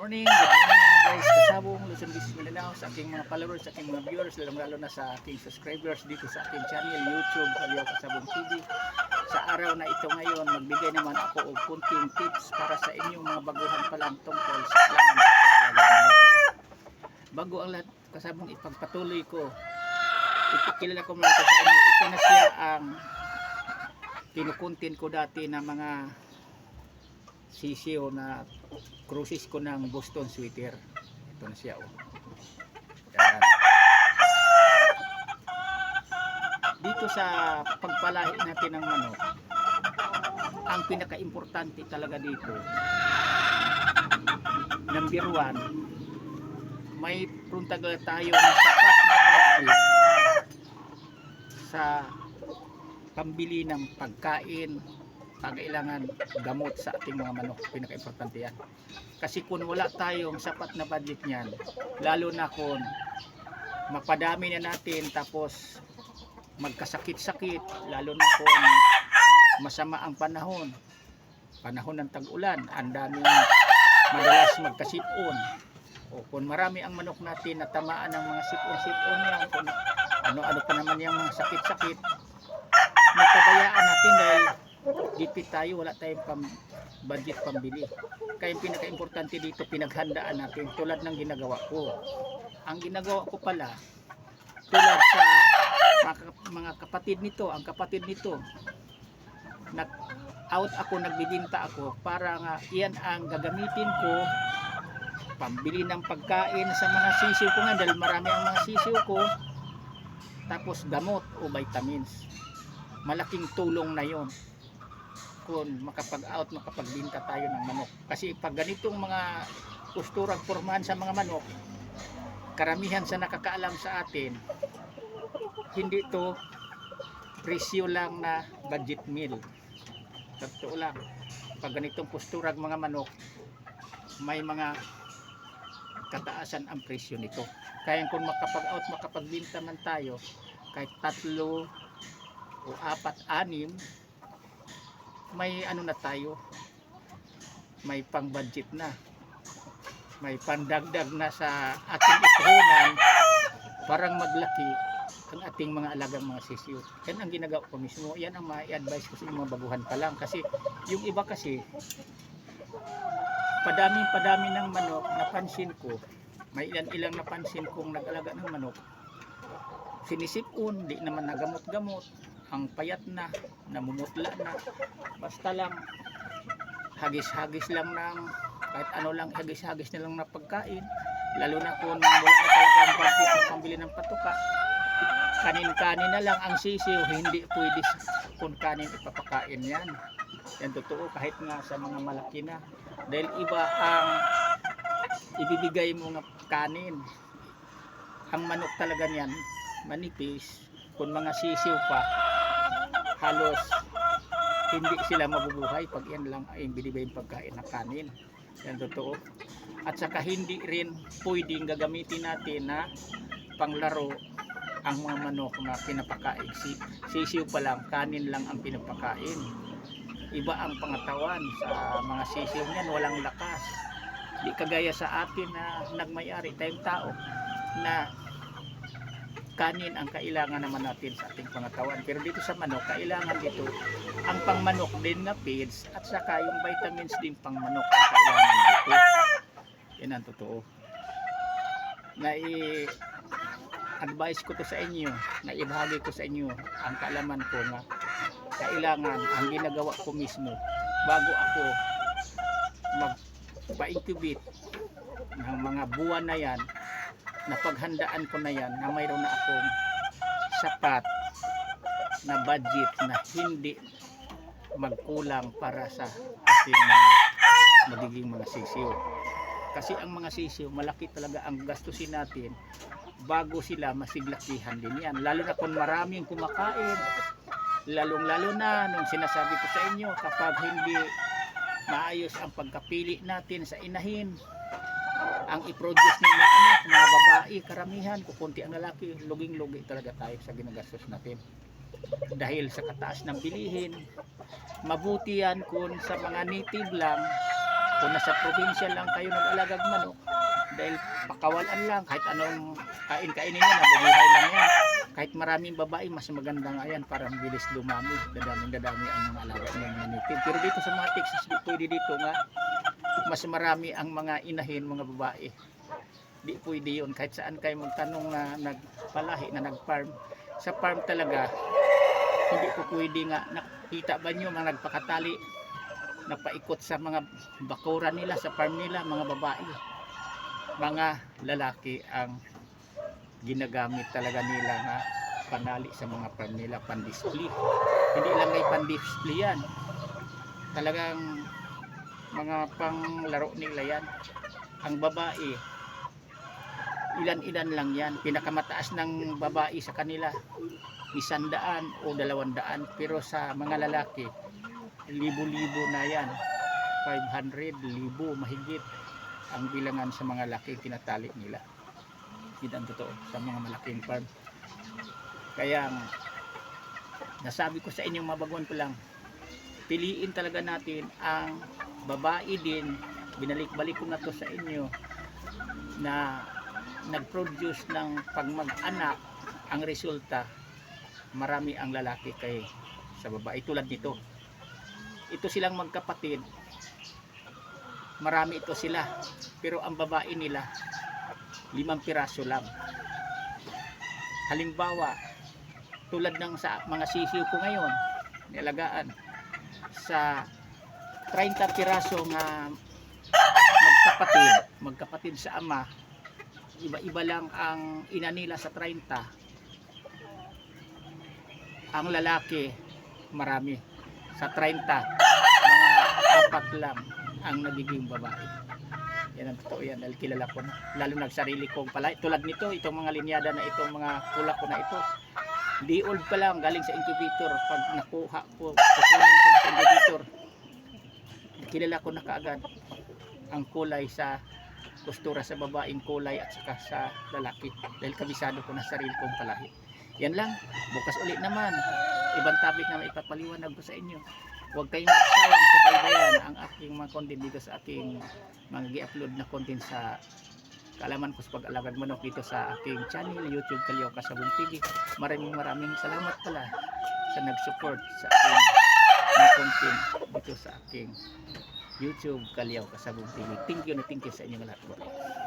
morning, good morning guys. Kasabong Luzon, Visayas, Mindanao sa aking mga followers, sa aking mga viewers, lalong lalo na sa aking subscribers dito sa aking channel, YouTube, Aliyo Kasabong TV. Sa araw na ito ngayon, magbigay naman ako og kunting tips para sa inyong mga baguhan pa lang tungkol sa paglalagay. Bago ang lahat, kasabong ipagpatuloy ko, ipakilala ko muna sa inyo. Ito na siya ang kinukuntin ko dati na mga sisiyo na cruises ko ng Boston sweater. Ito na siya oh. Yan. Dito sa pagpalahi natin ng manok, ang pinaka-importante talaga dito, number one, may pruntagal tayo na sapat na budget sa pambili ng pagkain, pangailangan gamot sa ating mga manok. Pinaka-importante yan. Kasi kung wala tayong sapat na budget niyan, lalo na kung mapadami na natin tapos magkasakit-sakit, lalo na kung masama ang panahon, panahon ng tag-ulan, ang daming madalas magkasipon. O kung marami ang manok natin na tamaan ng mga sipon-sipon yan, kung ano-ano pa naman yung mga sakit-sakit, napabayaan natin dahil gipit tayo, wala tayong pam, budget pambili. Kaya yung pinaka-importante dito, pinaghandaan natin tulad ng ginagawa ko. Ang ginagawa ko pala, tulad sa mga, kapatid nito, ang kapatid nito, nag out ako, nagbibinta ako para nga iyan ang gagamitin ko pambili ng pagkain sa mga sisiw ko nga dahil marami ang mga sisiw ko tapos gamot o vitamins malaking tulong na yon kung makapag-out, makapagbinta tayo ng manok. Kasi pag ganitong mga kusturang pormahan sa mga manok, karamihan sa nakakaalam sa atin, hindi to presyo lang na budget meal. Totoo lang. Pag ganitong posturang mga manok, may mga kataasan ang presyo nito. Kaya kung makapag-out, makapagbinta man tayo, kahit tatlo o apat, anim, may ano na tayo, may pang budget na, may pandagdag na sa ating ipuhunan, parang maglaki ang ating mga alagang mga sisiyo. Yan ang ginagawa ko mismo. Yan ang ma-advise ko sa mga baguhan pa lang. Kasi yung iba kasi, padaming padami ng manok, napansin ko, may ilan-ilang napansin kong nag-alaga ng manok, sinisipon, di naman nagamot-gamot, ang payat na, namumutla na, basta lang, hagis-hagis lang ng, kahit ano lang, hagis-hagis na lang na pagkain, lalo na kung wala na talaga ang ng pambili ng patuka, kanin-kanin na lang ang sisiw, hindi pwede kung kanin ipapakain yan. Yan totoo kahit nga sa mga malaki na. Dahil iba ang ibibigay mo nga kanin. Ang manok talaga niyan, manipis. Kung mga sisiw pa, halos hindi sila mabubuhay pag yan lang ay binibigay pagkain na kanin. Yan totoo. At saka hindi rin pwedeng gagamitin natin na panglaro ang mga manok na pinapakain. Si, sisiw pa lang, kanin lang ang pinapakain. Iba ang pangatawan sa mga sisiw niyan, walang lakas. Di kagaya sa atin na nagmayari tayong tao na kanin ang kailangan naman natin sa ating pangatawan. Pero dito sa manok, kailangan dito ang pangmanok din na feeds at saka yung vitamins din pang manok ang kailangan dito. Yan ang totoo. Na advice ko to sa inyo, na ibahagi ko sa inyo ang kaalaman ko na kailangan ang ginagawa ko mismo bago ako magpa-incubate ng mga buwan na yan na paghandaan ko na yan na mayroon na akong sapat na budget na hindi magkulang para sa ating mga magiging mga sisiyo. Kasi ang mga sisiyo, malaki talaga ang gastusin natin bago sila masiglakihan din yan. Lalo na kung maraming kumakain, lalong lalo na nung sinasabi ko sa inyo, kapag hindi maayos ang pagkapili natin sa inahin, ang i-produce ng mga anak, mga babae, karamihan, kukunti ang lalaki, luging-lugi talaga tayo sa ginagastos natin. Dahil sa kataas ng bilihin, mabuti yan kung sa mga native lang Kung nasa probinsya lang kayo nag-alagag manok, dahil pakawalan lang, kahit anong kain-kainin nyo, nabubuhay lang yan. Kahit maraming babae, mas maganda nga yan para bilis dumami. Dadaming dadami ang mga alaga ng mga native. Pero dito sa mga Texas, pwede dito nga, mas marami ang mga inahin, mga babae. Di pwede yun. Kahit saan kayo magtanong na nagpalahi, na nag-farm. Sa farm talaga, hindi po pwede nga. Nakita ba nyo mga nagpakatali, napaikot sa mga bakuran nila, sa farm nila, mga babae. Mga lalaki ang ginagamit talaga nila nga panali sa mga farm nila, pan-display. Hindi lang ay pan-display yan. Talagang mga panglaro nila yan. Ang babae, ilan-ilan lang yan. Pinakamataas ng babae sa kanila, isandaan o dalawandaan. Pero sa mga lalaki, libo-libo na yan. 500, libo, mahigit ang bilangan sa mga laki tinatali nila. Yun ang totoo sa mga malaking farm. Kaya nasabi ko sa inyong mabaguan ko lang, piliin talaga natin ang babae din, binalik-balik ko na to sa inyo, na nag-produce ng pagmag-anak, ang resulta, marami ang lalaki kay sa babae. Tulad nito. Ito silang magkapatid, marami ito sila. Pero ang babae nila, limang piraso lang. Halimbawa, tulad ng sa mga sisiw ko ngayon, nilagaan, sa 30 piraso nga magkapatid, magkapatid sa ama, iba-iba lang ang ina nila sa 30. Ang lalaki, marami. Sa 30, mga apat lang ang nagiging babae. Yan ang totoo yan dahil kilala ko na. Lalo nagsarili kong pala. Tulad nito, itong mga linyada na itong mga kulak ko na ito. Di old pa lang galing sa incubator. Pag nakuha ko, kukunin ko sa incubator. Kilala ko na kaagad ang kulay sa postura sa babaeng kulay at saka sa lalaki. Dahil kabisado ko na sarili kong palahi. Yan lang. Bukas ulit naman. Ibang topic na maipapaliwanag ko sa inyo. Huwag kayong magsawang subaybayan ang aking mga content dito sa aking mga gi-upload na content sa kaalaman ko sa pag-alagad manok dito sa aking channel YouTube Kalyaw Kasabong TV. Maraming maraming salamat pala sa nag-support sa aking mga content dito sa aking YouTube Kalyaw Kasabong TV. Thank you na thank you sa inyong lahat po.